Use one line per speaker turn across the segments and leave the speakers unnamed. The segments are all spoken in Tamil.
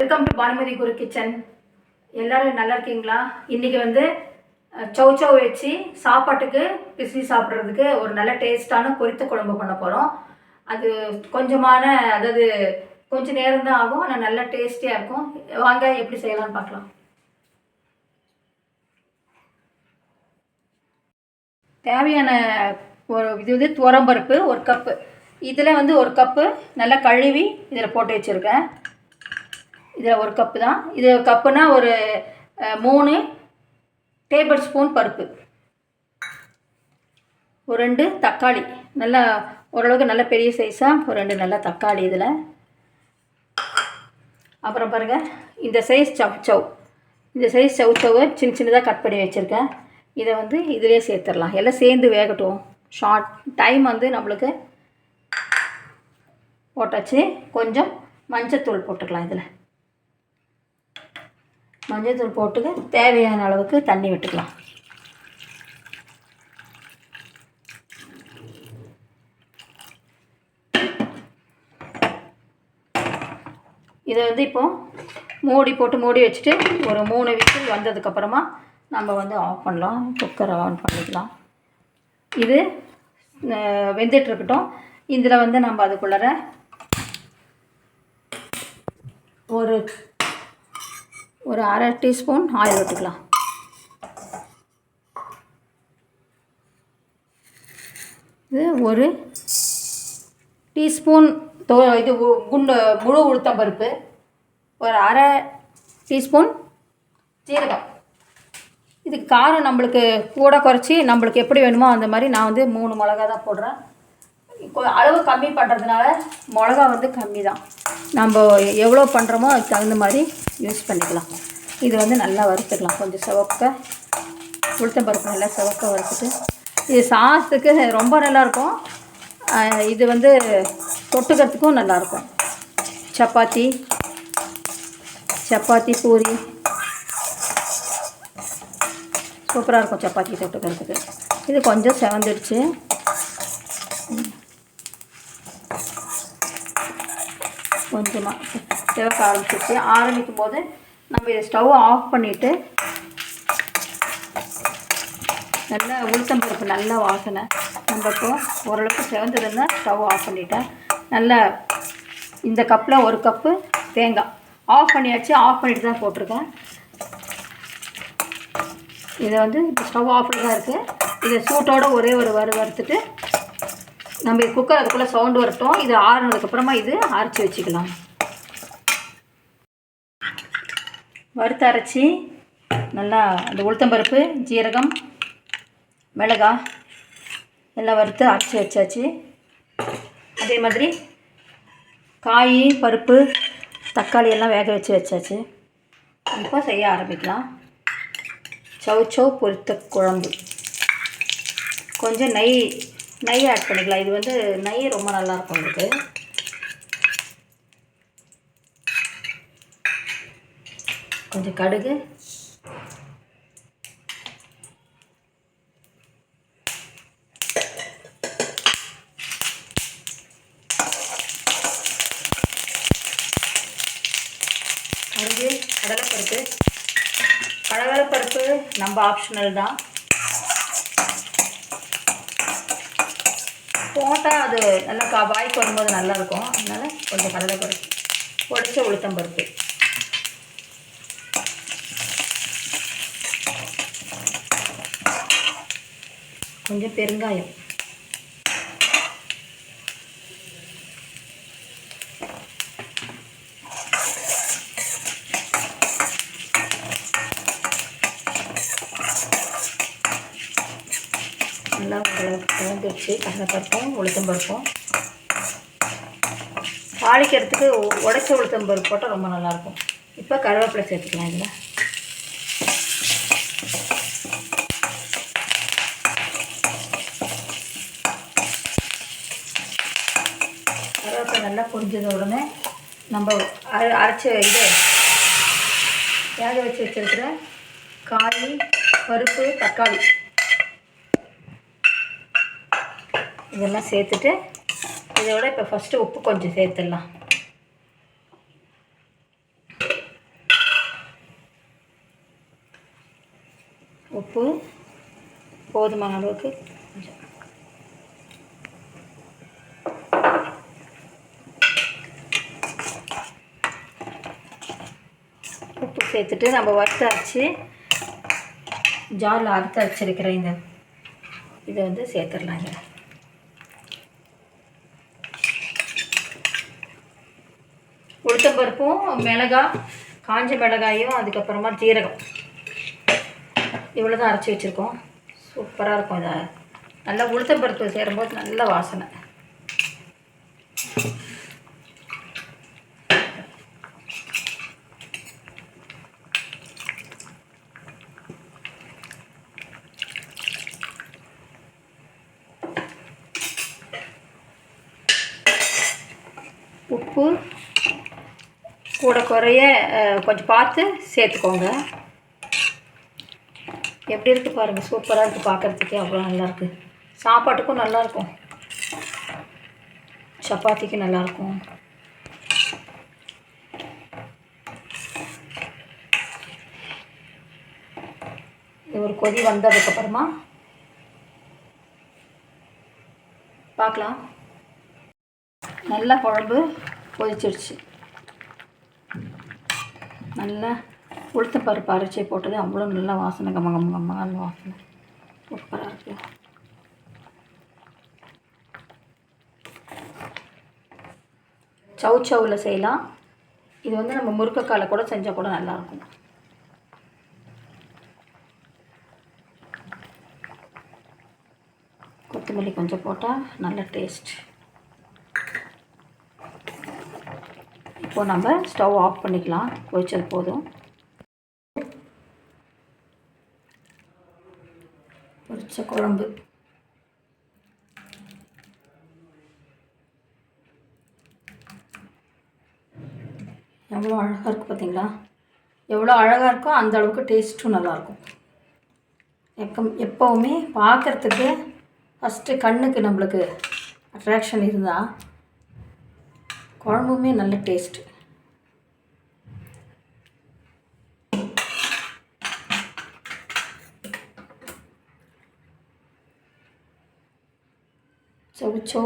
Welcome to Banumathi Guru kitchen. எல்லோரும் நல்லா இருக்கீங்களா? இன்றைக்கி வந்து சௌ சௌ வச்சு சாப்பாட்டுக்கு பிசி சாப்பிட்றதுக்கு ஒரு நல்ல டேஸ்ட்டான பொரித்த குழம்பு பண்ண போகிறோம் அது கொஞ்சமான அதாவது கொஞ்சம் நேரம் தான் ஆகும் ஆனால் நல்லா டேஸ்டியாக இருக்கும். வாங்க எப்படி செய்யலாம்னு பார்க்கலாம். தேவையான ஒரு இது வந்து துவரம்பருப்பு ஒரு கப்பு. இதில் வந்து ஒரு கப்பு நல்லா கழுவி இதில் போட்டு வச்சுருக்கேன். இதில் ஒரு கப்பு தான். இது கப்புனா ஒரு மூணு டேபிள் ஸ்பூன் பருப்பு. ஒரு ரெண்டு தக்காளி. நல்லா ஓரளவுக்கு நல்ல பெரிய சைஸாக ஒரு ரெண்டு நல்ல தக்காளி இதில். அப்புறம் பாருங்கள் இந்த சைஸ் சவ் சவ் இந்த சைஸ் சவ் சவ்வை சின்ன சின்னதாக கட் பண்ணி வச்சுருக்கேன். இதை வந்து இதிலே சேர்த்துடலாம். எல்லாம் சேர்ந்து வேகட்டும். ஷார்ட் டைம் வந்து நம்மளுக்கு போட்டாச்சு. கொஞ்சம் மஞ்சத்தூள் போட்டுக்கலாம் இதில். மஞ்சத்தூள் போட்டுக்க தேவையான அளவுக்கு தண்ணி விட்டுக்கலாம். இதை வந்து இப்போ மூடி போட்டு மூடி வச்சுட்டு ஒரு மூணு விசில் வந்ததுக்கப்புறமா நம்ம வந்து ஆஃப் பண்ணலாம் குக்கரை ஆன் பண்ணிக்கலாம். இது வெந்துட்டுருக்கட்டும் இதில் வந்து நம்ம அதுக்குள்ளார ஒரு ஒரு அரை டீஸ்பூன் ஆயில் விட்டுக்கலாம் இது ஒரு டீஸ்பூன் தோ இது குண்டு முழு உளுத்தம்பருப்பு ஒரு அரை டீஸ்பூன் ஜீரகம். இது காரம் நம்மளுக்கு கூட குறைச்சி நம்மளுக்கு எப்படி வேணுமோ அந்த மாதிரி நான் வந்து மூணு மிளகா தான் போடுறேன். அளவு கம்மி பண்ணுறதுனால மிளகா வந்து கம்மி தான். நம்ம எவ்வளோ பண்ணுறோமோ அதுக்கு தகுந்த மாதிரி யூஸ் பண்ணிக்கலாம். இது வந்து நல்லா வறுத்துக்கலாம். கொஞ்சம் சிவக்க உளுத்தம் பருப்பு நல்லா சிவக்க வறுத்துட்டு இது சாதத்துக்கு ரொம்ப நல்லாயிருக்கும். இது வந்து தொட்டுக்கிறதுக்கும் நல்லாயிருக்கும். சப்பாத்தி சப்பாத்தி பூரி. சூப்பராக இருக்கும் சப்பாத்தி தொட்டுக்கிறதுக்கு. இது கொஞ்சம் செவந்துடுச்சு. கொஞ்சமாக சிவக்க ஆரம்பிச்சிச்சு ஆரம்பிக்கும் போது நம்ம இதை ஸ்டவ் ஆஃப் பண்ணிவிட்டு நல்லா உளுத்தம்பருப்பு நல்லா வாசனை. நம்ம இப்போ ஓரளவுக்கு சிவந்ததுன்னா ஸ்டவ் ஆஃப் பண்ணிட்டேன். நல்லா இந்த கப்பில் ஒரு கப்பு தேங்காய். ஆஃப் பண்ணியாச்சு ஆஃப் பண்ணிட்டு தான் போட்டிருக்கேன். இதை வந்து ஸ்டவ் ஆஃபில் தான் இருக்குது இதை சூட்டோட ஒரே ஒரு வறு வறுத்துட்டு நம்ம குக்கர் அதுக்குள்ளே சவுண்டு வரட்டும். இது ஆறுனதுக்கப்புறமா இது அரைச்சி வச்சுக்கலாம். வறுத்து அரைச்சி நல்லா அந்த உளுத்தம்பருப்பு ஜீரகம் மிளகாய் எல்லாம் வறுத்து அரைச்சி வச்சாச்சு. அதே மாதிரி காய் பருப்பு தக்காளி எல்லாம் வேக வச்சு வச்சாச்சு. இப்போ செய்ய ஆரம்பிக்கலாம். சவு சவு பொரித்த குழம்பு. கொஞ்சம் நெய் நெய் ஆட் பண்ணிக்கலாம். இது வந்து நெய் ரொம்ப நல்லாயிருக்கும் இதுக்கு கொஞ்சம் கடுகு. கடுகு கடலைப்பருப்பு. கடலைப்பருப்பு நம்ம ஆப்ஷனல் தான். போட்டால் அது நல்லா கா வாய்க்கு வரும்போது நல்லாயிருக்கும் அதனால் கொஞ்சம் கடலைப்பருப்பு பொடிச்ச உளுத்தம்பருப்பு கொஞ்சம் பெருங்காயம் நல்லா ஓரளவுக்கு பருப்பு கடலைப்பருப்பும் உளுத்தம்பருப்பும் தாளிக்கிறதுக்கு உடச்ச உளுத்தம்பருப்பு போட்டால் ரொம்ப நல்லாயிருக்கும் இப்போ கருவேப்பிலை சேர்த்துக்கலாம் இதில். கருவேப்பிலை நல்லா பொரிஞ்சத உடனே நம்ம அரை அரைச்ச இது வேக வச்சு வச்சுருக்கிற காய் பருப்பு தக்காளி இதெல்லாம் சேர்த்துட்டு இதோட இப்போ ஃபஸ்ட்டு உப்பு கொஞ்சம் சேர்த்துடலாம். உப்பு போதுமான அளவுக்கு உப்பு சேர்த்துட்டு நம்ம வறுத்தாச்சு. ஜாரில் அறுத்து வச்சுருக்கிற இந்த இதை வந்து சேர்த்துடலாம் இங்கே உளுத்தம்பருப்பும் மிளகாய் காஞ்ச மிளகாயும் அதுக்கப்புறமா ஜீரகம். இவ்வளோ தான் அரைச்சி வச்சுருக்கோம். சூப்பராக இருக்கும் இதை. நல்லா உளுத்தம்பருப்பு சேரும்போது நல்ல வாசனை. உப்பு கூட குறைய கொஞ்சம் பார்த்து சேர்த்துக்கோங்க. எப்படி இருக்குது பாருங்கள் சூப்பராக இருக்குது பார்க்குறதுக்கே அவ்வளோ நல்லாயிருக்கு சாப்பாட்டுக்கும் நல்லாயிருக்கும் சப்பாத்திக்கும் நல்லாயிருக்கும் இது ஒரு கொதி வந்ததுக்கப்புறமா பார்க்கலாம் நல்லா குழம்பு கொதிச்சிருச்சு. நல்லா உளுத்த பருப்பு அரைச்சி போட்டது. அவ்வளோ நல்லா வாசனை. கம்ம கம்ம கம்ம வாசனை. சூப்பராக இருக்குது சவு சவுவில் செய்யலாம். இது வந்து நம்ம முருங்கைக்கால கூட செஞ்சால் கூட நல்லாயிருக்கும் கொத்தமல்லி கொஞ்சம் போட்டால் நல்ல டேஸ்ட் இப்போ நம்ம ஸ்டவ் ஆஃப் பண்ணிக்கலாம். கொதிச்சல் போதும். பொரிச்ச குழம்பு. எவ்வளோ அழகாக இருக்குது பார்த்தீங்களா? எவ்வளோ அழகாக இருக்கோ அந்த அளவுக்கு டேஸ்ட்டும் நல்லாயிருக்கும். எக்கம் எப்போவுமே பார்க்குறதுக்கு ஃபஸ்ட்டு கண்ணுக்கு நம்மளுக்கு அட்ராக்ஷன் இருந்தால் குழம்புமே நல்ல டேஸ்ட் சவுச்சோ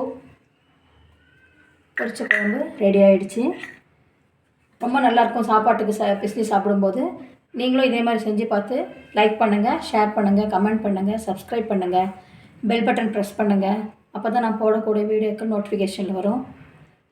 பொரிச்ச குழம்பு ரெடி ஆகிடுச்சு ரொம்ப நல்லாயிருக்கும் சாப்பாட்டுக்கு ச பிஸ்னி சாப்பிடும்போது. நீங்களும் இதே மாதிரி செஞ்சு பார்த்து லைக் பண்ணுங்கள் ஷேர் பண்ணுங்கள் கமெண்ட் பண்ணுங்கள் சப்ஸ்கிரைப் பண்ணுங்கள் பெல் பட்டன் ப்ரெஸ் பண்ணுங்கள் அப்போ தான் நான் போடக்கூடிய வீடியோக்கு நோட்டிஃபிகேஷன் வரும்.